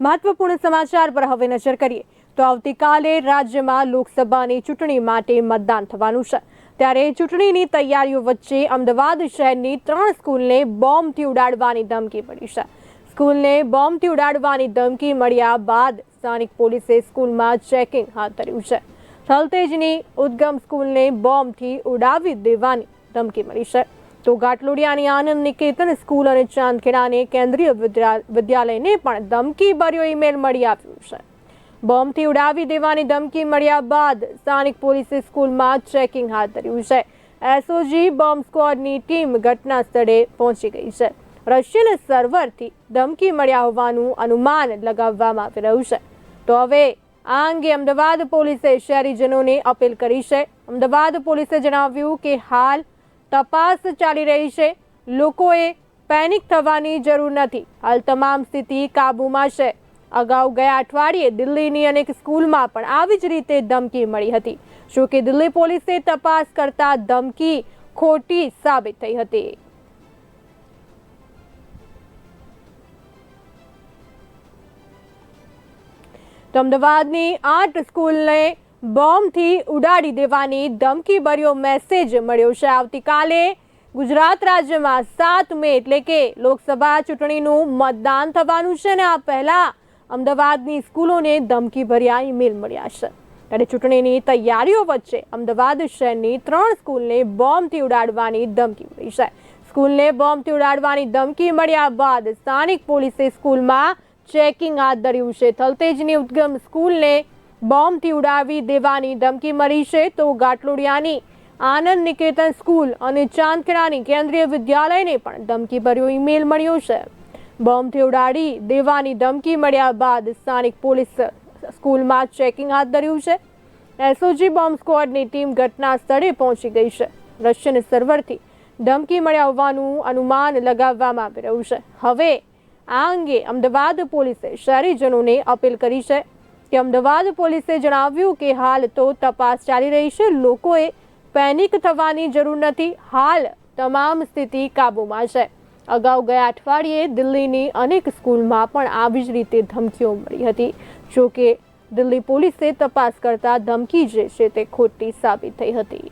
મહત્વપૂર્ણ સમાચાર પર હવે નજર કરીએ. તો આવતીકાલે રાજ્યમાં લોકસભાની ચૂંટણી માટે મતદાન થવાનું છે. ત્યારે ચૂંટણીની તૈયારીઓ વચ્ચે અમદાવાદ શહેરની ત્રણ સ્કૂલને બોમ્બથી ઉડાડવાની ધમકી મળી છે. સ્કૂલને બોમ્બથી ઉડાડવાની ધમકી મળ્યા બાદ સ્થાનિક પોલીસે સ્કૂલમાં ચેકિંગ હાથ ધર્યું છે. થલતેજની ઉદ્ગમ સ્કૂલને બોમ્બથી ઉડાવી દેવાની ધમકી મળી છે. તો ઘાટલોડિયાની આનંદ નિકેતન સ્કૂલ અને ચાંદખેડાને કેન્દ્રીય વિદ્યા- વિદ્યાલયને પણ ધમકી ભર્યો ઈમેલ મળી આવ્યું છે. બોમ્બથી ઉડાવી દેવાની ધમકી મળ્યા બાદ સ્થાનિક પોલીસે સ્કૂલમાં ચેકિંગ હાથ ધર્યું છે. એસઓજી બોમ્બ સ્ક્વોડની ટીમ ઘટના સ્થળે પહોંચી ગઈ છે. રશિયન સર્વરથી ધમકી મળ્યા હોવાનું અનુમાન લગાવવામાં આવી રહ્યું છે. તો હવે આ અંગે અમદાવાદ પોલીસે શહેરીજનોને અપીલ કરી છે. અમદાવાદ પોલીસે જણાવ્યું કે હાલ તપાસ ચાલી રહી છે. લોકોએ પેનિક થવાની જરૂર નથી. હાલ તમામ સ્થિતિ કાબૂમાં છે. અગાઉ ગયા અઠવાડિયે દિલ્હીની અનેક સ્કૂલમાં પણ આવી જ રીતે ધમકી મળી હતી. જો કે દિલ્હી પોલીસે તપાસ કરતા ધમકી ખોટી સાબિત થઈ હતી. તો અમદાવાદની આઠ સ્કૂલને બોમ્બથી ઉડાડી દેવાની ધમકી ભર્યો મેસેજ મળ્યો છે. આવતીકાલે ગુજરાત રાજ્યમાં સાત મે એટલે કે લોકસભા ચૂંટણીનું મતદાન થવાનું છે ને આ પહેલા અમદાવાદની સ્કૂલોને ધમકી ભર્યા ઈમેલ મળ્યા છે. ત્યારે ચૂંટણીની તૈયારીઓ વચ્ચે અમદાવાદ શહેરની ત્રણ સ્કૂલને બોમ્બથી ઉડાડવાની ધમકી મળી છે. સ્કૂલને બોમ્બથી ઉડાડવાની ધમકી મળ્યા બાદ સ્થાનિક પોલીસે સ્કૂલમાં ચેકિંગ હાથ ધર્યું છે. થલતેજની ઉદ્ગમ સ્કૂલને બોમ્બથી ઉડાવી દેવાની ધમકી મળી છે તો ગાટલોડિયાની આનંદ નિકેતન સ્કૂલ અને ચાંદખેડાની કેન્દ્રીય વિદ્યાલયને પણ ધમકી ભર્યો ઈમેલ મળ્યો છે. બોમ્બથી ઉડાડી દેવાની ધમકી મળ્યા બાદ સ્થાનિક પોલીસ સ્કૂલમાં ચેકિંગ હાથ ધર્યું છે. એસઓજી બોમ્બ સ્ક્વોડની ટીમ ઘટના સ્થળે પહોંચી ગઈ છે. રશિયન સર્વરથી ધમકી મળ્યા હોવાનું અનુમાન લગાવવામાં આવી રહ્યું છે. હવે આ અંગે અમદાવાદ પોલીસે શહેરીજનોને અપીલ કરી છે. કે અમદાવાદ પોલીસે જણાવ્યું કે હાલ તો તપાસ ચાલી રહી છે. લોકોએ પેનિક થવાની જરૂર નથી. હાલ તમામ સ્થિતિ કાબૂમાં છે. અગાઉ ગયા અઠવાડિયે દિલ્હીની અનેક સ્કૂલમાં પણ આવી જ રીતે ધમકીઓ મળી હતી. જો કે દિલ્હી પોલીસે તપાસ કરતા ધમકી જે છે તે ખોટી સાબિત થઈ હતી.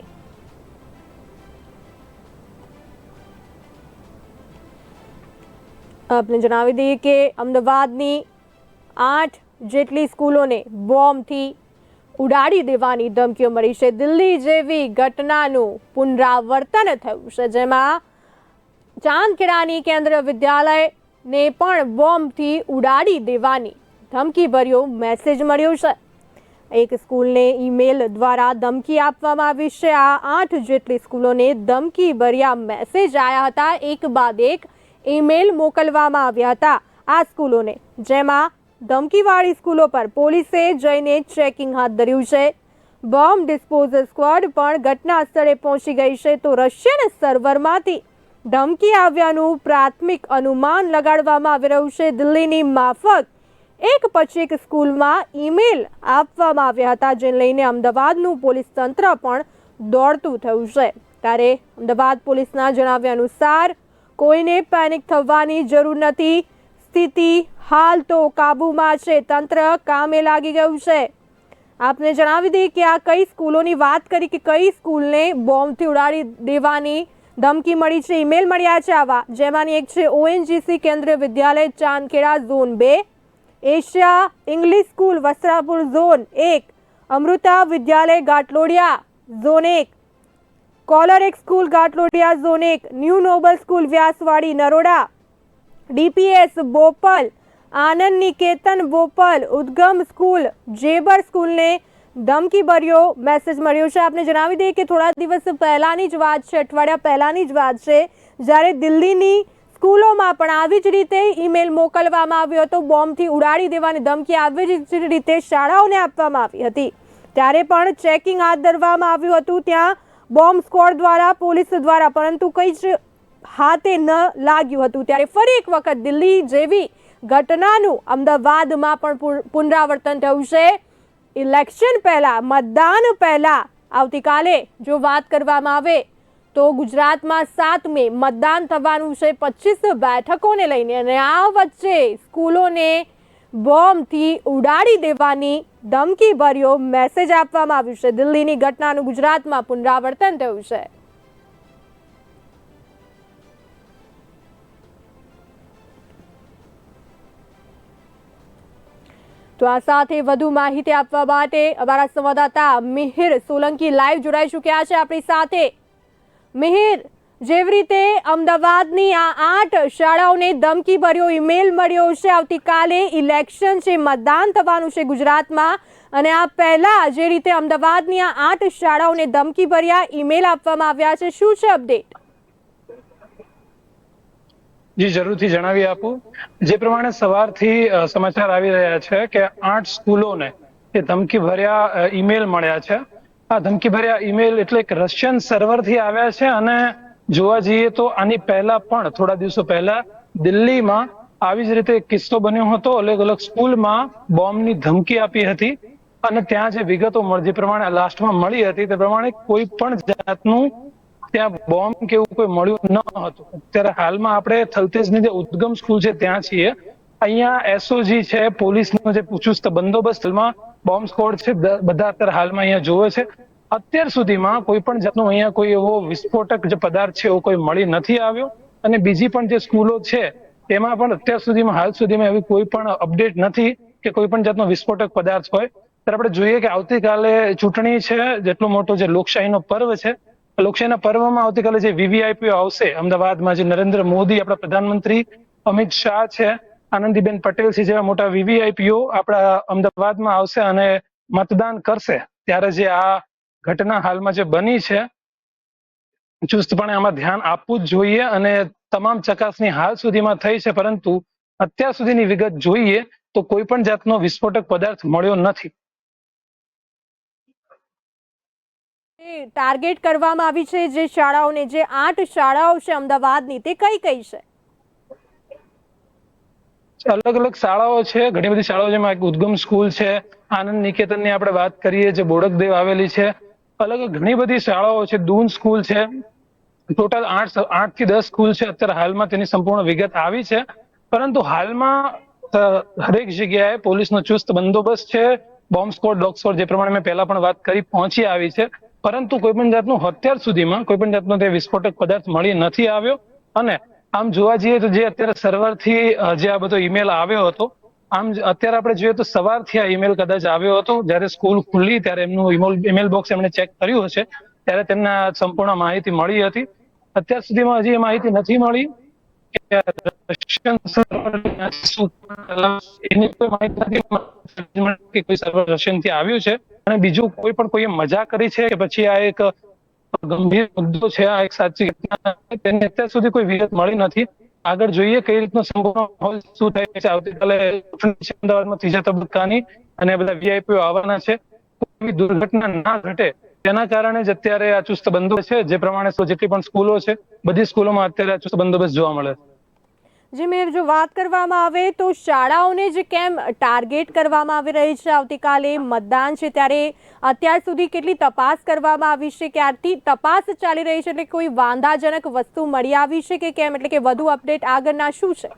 આપને જણાવી દઈએ કે અમદાવાદની આઠ જેટલી સ્કૂલોને બોમ્બથી ઉડાડી દેવાની ધમકીઓ મળી છે. દિલ્હી જેવી ઘટનાનું પુનરાવર્તન થયું છે, જેમાં ચાંદખેડાની કેન્દ્ર વિદ્યાલયને પણ બોમ્બથી ઉડાડી દેવાની ધમકી ભર્યો મેસેજ મળ્યો છે. એક સ્કૂલને ઈમેલ દ્વારા ધમકી આપવામાં આવી છે. આ આઠ જેટલી સ્કૂલોને ધમકી ભર્યા મેસેજ આવ્યા હતા. એક બાદ એક ઈમેલ મોકલવામાં આવ્યા હતા આ સ્કૂલોને, જેમાં ધમકીવાળી સ્કૂલો પર પોલીસે જઈને ચેકિંગ હાથ ધર્યું છે. બોમ્બ ડિસ્પોઝલ સ્ક્વોડ પણ ઘટના સ્થળે પહોંચી ગઈ છે તો રશિયન સર્વરમાંથી ધમકી આવ્યાનું પ્રાથમિક અનુમાન લગાડવામાં આવી રહ્યું છે. દિલ્હીની માફક એક પછી એક સ્કૂલમાં ઈમેલ આપવામાં આવ્યા હતા, જેને લઈને અમદાવાદનું પોલીસ તંત્ર પણ દોડતું થયું છે. ત્યારે અમદાવાદ પોલીસના જણાવ્યા અનુસાર, કોઈને પેનિક થવાની જરૂર નથી. સ્થિતિ હાલ તો કાબૂમાં છે. તંત્ર કામે લાગી ગયું છે. આપને જણાવી દઈએ કે આ કઈ સ્કૂલોની વાત કરી કે કઈ સ્કૂલને બોમ્બથી ઉડાડી દેવાની ધમકી મળી છે. ઈમેલ મળ્યા છે આવા. જેમાંની એક છે ઓએનજીસી કેન્દ્રીય વિદ્યાલય ચાંદખેડા ઝોન બે. Asia English school Vastrapur zone એક. અમૃતા વિદ્યાલય ગાટલોડિયા ઝોન એક. કોલર એક સ્કૂલ ગાટલોડિયા ઝોન એક. New noble school Vyaswadi Naroda. DPS Bopal, Anand Niketan Bopal, Udgam school, Zebar સ્કૂલને ધમકી ભર્યો મેસેજ મળ્યો છે. આપને જણાવી દઈએ કે થોડા દિવસ પહેલાની જ વાત છે, અઠવાડિયા પહેલાની જ વાત છે. જ્યારે દિલ્હીની સ્કૂલોમાં પણ આવી જ રીતે ઈમેલ મોકલવામાં આવ્યો હતો, બોમ્બથી ઉડાડી દેવાની ધમકી આવી જ રીતે શાળાઓને આપવામાં આવી હતી. ત્યારે પણ ચેકિંગ હાથ ધરવામાં આવ્યું હતું. ત્યાં બોમ્બ સ્કોડ દ્વારા, પોલીસ દ્વારા, પરંતુ કંઈ જ હાથે ન લાગ્યું હતું. ત્યારે ફરી એક વખત દિલ્હી જેવી ઘટનાનું અમદાવાદમાં પણ પુન- પુનરાવર્તન થયું છે. ઇલેક્શન પહેલાં, મતદાન પહેલાં આવતીકાલે જો વાત કરવામાં આવે તો ગુજરાતમાં સાત મે મતદાન થવાનું છે. પચીસ બેઠકોને લઈને અને આ વચ્ચે સ્કૂલોને બોમ્બથી ઉડાડી દેવાની ધમકી ભર્યો મેસેજ આપવામાં આવ્યું છે. દિલ્હીની ઘટનાનું ગુજરાતમાં પુનરાવર્તન થયું છે. તો આ સાથે વધુ માહિતી આપવા માટે અમારા સંવાદદાતા મિહિર સોલંકી લાઈવ જોડાઈ ચૂક્યા છે આપણી સાથે. મિહિર, જેવી રીતે અમદાવાદની આ આઠ શાળાઓને ધમકી ભર્યો ઈમેલ મળ્યો છે, આવતીકાલે ઇલેક્શન છે, મતદાન થવાનું છે ગુજરાતમાં. અને આ પહેલા જે રીતે અમદાવાદની આ આઠ શાળાઓને ધમકી ભર્યા ઈમેલ આપવામાં આવ્યા છે, શું છે અપડેટ જી, જરૂરથી જણાવી આપું. જે પ્રમાણે સવારથી સમાચાર આવી રહ્યા છે કે આઠ સ્કૂલોને એ ધમકી ભર્યા ઈમેલ મળ્યા છે. આ ધમકી ભર્યા ઈમેલ એટલે એક રશિયન સર્વરથી આવ્યા છે અને જોવા જઈએ તો આની પહેલા પણ, થોડા દિવસો પહેલા, દિલ્હીમાં આવી જ રીતે કિસ્સો બન્યો હતો. અલગ અલગ સ્કૂલમાં બોમ્બની ધમકી આપી હતી અને ત્યાં જે વિગતો જે પ્રમાણે લાસ્ટમાં મળી હતી તે પ્રમાણે કોઈ પણ જાતનું ત્યાં બોમ્બ કે એવું કોઈ મળ્યું ન હતું. અત્યારે હાલમાં આપણે થલતેજની જે ઉદ્ગમ સ્કૂલ છે, ત્યાં છીએ. અહીંયા એસઓજી છે, પોલીસનો જે ચુસ્ત બંદોબસ્ત હાલમાં બોમ્બ સ્કોડ છે બધા અત્યારે હાલમાં અહીંયા જોવે છે. અત્યાર સુધીમાં કોઈ પણ જાતનો અહીંયા કોઈ એવો વિસ્ફોટક જે પદાર્થ છે, એવો કોઈ મળી નથી આવ્યો. અને બીજી પણ જે સ્કૂલો છે તેમાં પણ અત્યાર સુધીમાં, હાલ સુધીમાં એવી કોઈ પણ અપડેટ નથી કે કોઈ પણ જાતનો વિસ્ફોટક પદાર્થ હોય. ત્યારે આપણે જોઈએ કે આવતીકાલે ચૂંટણી છે, જેટલો મોટો જે લોકશાહીનો પર્વ છે લોકશાહીના પર્વમાં આવતીકાલે જે વીવીઆઈપી આવશે, અમદાવાદમાં જે નરેન્દ્ર મોદી, આપણા પ્રધાનમંત્રી અમિત શાહ છે, આનંદીબેન પટેલ છે જેવા મોટા વીવીઆઈપીઓ આપણા અમદાવાદમાં આવશે અને મતદાન કરશે. ત્યારે જે આ ઘટના હાલમાં જે બની છે, ચુસ્તપણે આમાં ધ્યાન આપવું જ જોઈએ અને તમામ ચકાસણી હાલ સુધીમાં થઈ છે, પરંતુ અત્યાર સુધીની વિગત જોઈએ તો કોઈ પણ જાતનો વિસ્ફોટક પદાર્થ મળ્યો નથી એ ટાર્ગેટ કરવામાં આવી છે જે શાળાઓને જે આઠ શાળાઓ છે અમદાવાદની, તે કઈ કઈ છે? અલગ અલગ શાળાઓ છે, ઘણી બધી શાળાઓ જેમાં એક ઉદ્ગમ સ્કૂલ છે, આનંદ નિકેતનની આપણે વાત કરીએ, જે બોડકદેવ આવેલી છે. અલગ ઘણી બધી શાળાઓ છે, દૂન સ્કૂલ છે. ટોટલ આઠ આઠથી દસ સ્કૂલ છે, અત્યારે હાલમાં તેની સંપૂર્ણ વિગત આવી છે. પરંતુ હાલમાં હરેક જગ્યાએ પોલીસનો ચુસ્ત બંદોબસ્ત છે, બોમ્બ સ્કોડ, ડોગ સ્કોડ, જે પ્રમાણે મેં પહેલા પણ વાત કરી, પહોંચી આવી છે. પરંતુ કોઈ પણ જાતનું અત્યાર સુધીમાં કોઈ પણ જાતનો તે વિસ્ફોટક પદાર્થ મળી નથી આવ્યો. અને આમ જોવા જઈએ તો જે અત્યારે સર્વરથી જે આ બધો ઈમેલ આવ્યો હતો, આમ અત્યારે આપણે જોઈએ તો સવારથી આ ઈમેલ કદાચ આવ્યો હતો. જ્યારે સ્કૂલ ખુલ્લી, ત્યારે એમનું ઈમેલ બોક્સ એમણે ચેક કર્યું હશે, ત્યારે તેમને સંપૂર્ણ માહિતી મળી હતી. અત્યાર સુધીમાં હજી એ માહિતી નથી મળી રશિયન એની કોઈ માહિતી નથી કોઈ સર્વર રશિયનથી આવ્યું છે. અને બીજું કોઈ પણ કોઈએ મજા કરી છે કે પછી આ એક ગંભીર મુદ્દો છે, આ એક સાચી ઘટના તેને અત્યાર સુધી કોઈ વિગત મળી નથી. આગળ જોઈએ કઈ રીતનો સંપૂર્ણ માહોલ શું થાય છે. આવતીકાલે અમદાવાદમાં ત્રીજા તબક્કાની અને બધા વીઆઈપીઓ આવવાના છે. કોઈ દુર્ઘટના ના ઘટે, તેના કારણે જ અત્યારે આ ચુસ્ત બંદોબસ્ત છે. જે પ્રમાણે જેટલી પણ સ્કૂલો છે, બધી સ્કૂલોમાં અત્યારે આ ચુસ્ત બંદોબસ્ત જોવા મળે છે. જે મેર જો વાત કરવામાં આવે તો શાળાઓને જે કેમ ટાર્ગેટ કરવામાં આવી રહી છે? આવતીકાલે મતદાન છે ત્યારે અત્યાર સુધી કેટલી તપાસ કરવામાં આવી છે? ક્યારથી તપાસ ચાલી રહી છે? એટલે કોઈ વાંધાજનક વસ્તુ મળી આવી છે કે કેમ? એટલે કે વધુ અપડેટ આગળના શું છે?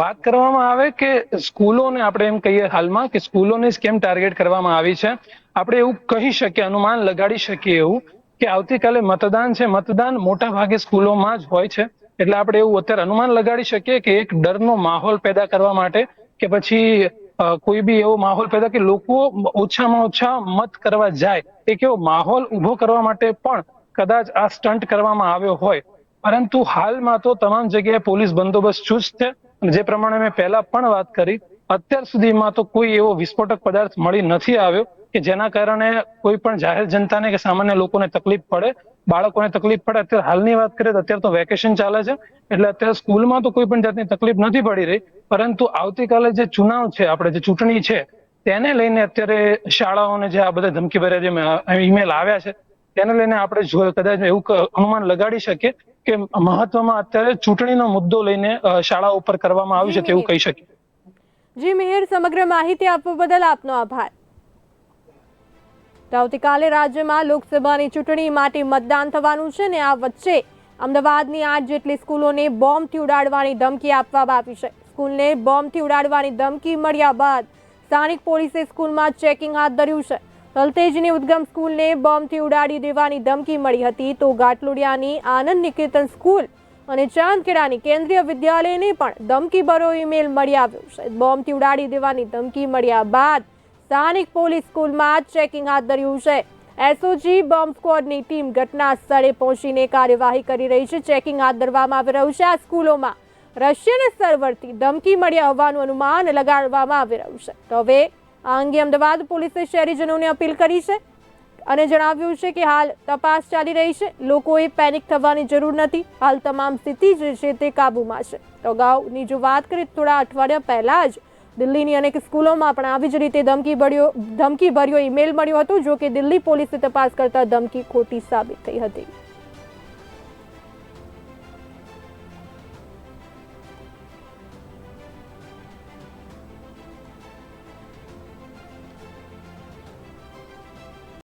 વાત કરવામાં આવે કે સ્કૂલોને આપણે એમ કહીએ હાલમાં કે સ્કૂલોને કેમ ટાર્ગેટ કરવામાં આવી છે? આપણે એવું કહી શકીએ, અનુમાન લગાડી શકીએ એવું કે આવતીકાલે મતદાન છે. મતદાન મોટા ભાગે સ્કૂલોમાં જ હોય છે. એટલે આપણે એવું અત્યારે અનુમાન લગાડી શકીએ કે એક ડરનો માહોલ પેદા કરવા માટે કે પછી કોઈ બી એવો માહોલ પેદા કે લોકો ઓછામાં ઓછા મત કરવા જાય. એક એવો માહોલ ઊભો કરવા માટે પણ કદાચ આ સ્ટન્ટ કરવામાં આવ્યો હોય. પરંતુ હાલમાં તો તમામ જગ્યાએ પોલીસ બંદોબસ્ત ચુસ્ત છે. જે પ્રમાણે મેં પહેલા પણ વાત કરી, અત્યાર સુધીમાં તો કોઈ એવો વિસ્ફોટક પદાર્થ મળી નથી આવ્યો. કે જેના કારણે કોઈ પણ જાહેર જનતાને કે સામાન્ય લોકોને તકલીફ પડે બાળકોને તકલીફ પડે અત્યારે હાલની વાત કરીએ તો અત્યારે તો વેકેશન ચાલે છે એટલે અત્યારે સ્કૂલમાં તો કોઈ પણ જાતની તકલીફ નથી પડી રહી પરંતુ આવતીકાલે જે ચુનાવ છે આપણે જે ચૂંટણી છે તેને લઈને અત્યારે શાળાઓને જે આ બધા ધમકી ભર્યા જે ઈમેલ આવ્યા છે તેને લઈને આપણે જો કદાચ એવું અનુમાન લગાડી શકીએ કે મહત્વમાં અત્યારે ચૂંટણીનો મુદ્દો લઈને શાળા ઉપર કરવામાં આવ્યું છે તેવું કહી શકીએ. જી મિહિર સમગ્ર માહિતી આપવા બદલ આપનો આભાર. તો આવતીકાલે રાજ્યમાં લોકસભાની ચૂંટણી માટે મતદાન થવાનું છે ને આ વચ્ચે અમદાવાદની આઠ જેટલી સ્કૂલોને બોમ્બથી ઉડાડવાની ધમકી આપવામાં આવી છે. સ્કૂલને બોમ્બથી ઉડાડવાની ધમકી મળ્યા બાદ સ્થાનિક પોલીસે સ્કૂલમાં ચેકિંગ હાથ ધર્યું છે. તલતેજની ઉદ્ગમ સ્કૂલને બોમ્બથી ઉડાડી દેવાની ધમકી મળી હતી તો ઘાટલોડિયાની આનંદ નિકેતન સ્કૂલ અને ચાંદખેડાની કેન્દ્રીય વિદ્યાલયને પણ ધમકીભરો ઈમેલ મળી આવ્યો છે. બોમ્બથી ઉડાડી દેવાની ધમકી મળ્યા બાદ સ્થાનિક પોલીસ સ્કૂલમાં ચેકિંગ હાથ ધર્યું છે. એસઓજી બોમ્બ સ્કવોડની ટીમ ઘટના સ્થળે પહોંચીને કાર્યવાહી કરી રહી છે. ચેકિંગ હાથ ધરવામાં આવી રહ્યું છે. આ સ્કૂલોમાં રશિયન સર્વરથી ધમકી મળ્યા હોવાનું અનુમાન લગાડવામાં આવી રહ્યું છે. તો હવે આ અંગે અમદાવાદ પોલીસે શહેરીજનોને અપીલ કરી છે અને જણાવ્યું છે કે હાલ તપાસ ચાલી રહી છે. લોકોએ પેનિક થવાની જરૂર નથી. હાલ તમામ સ્થિતિ જે છે તે કાબૂમાં છે. તો અગાઉની જો વાત કરીએ થોડા અઠવાડિયા પહેલાં જ દિલ્હીની અનેક સ્કૂલોમાં પણ આવી જ રીતે ધમકી ભર્યો ધમકી ભર્યો ઈમેલ મળ્યો હતો, જો કે દિલ્હી પોલીસે તપાસ કરતા ધમકી ખોટી સાબિત થઈ હતી.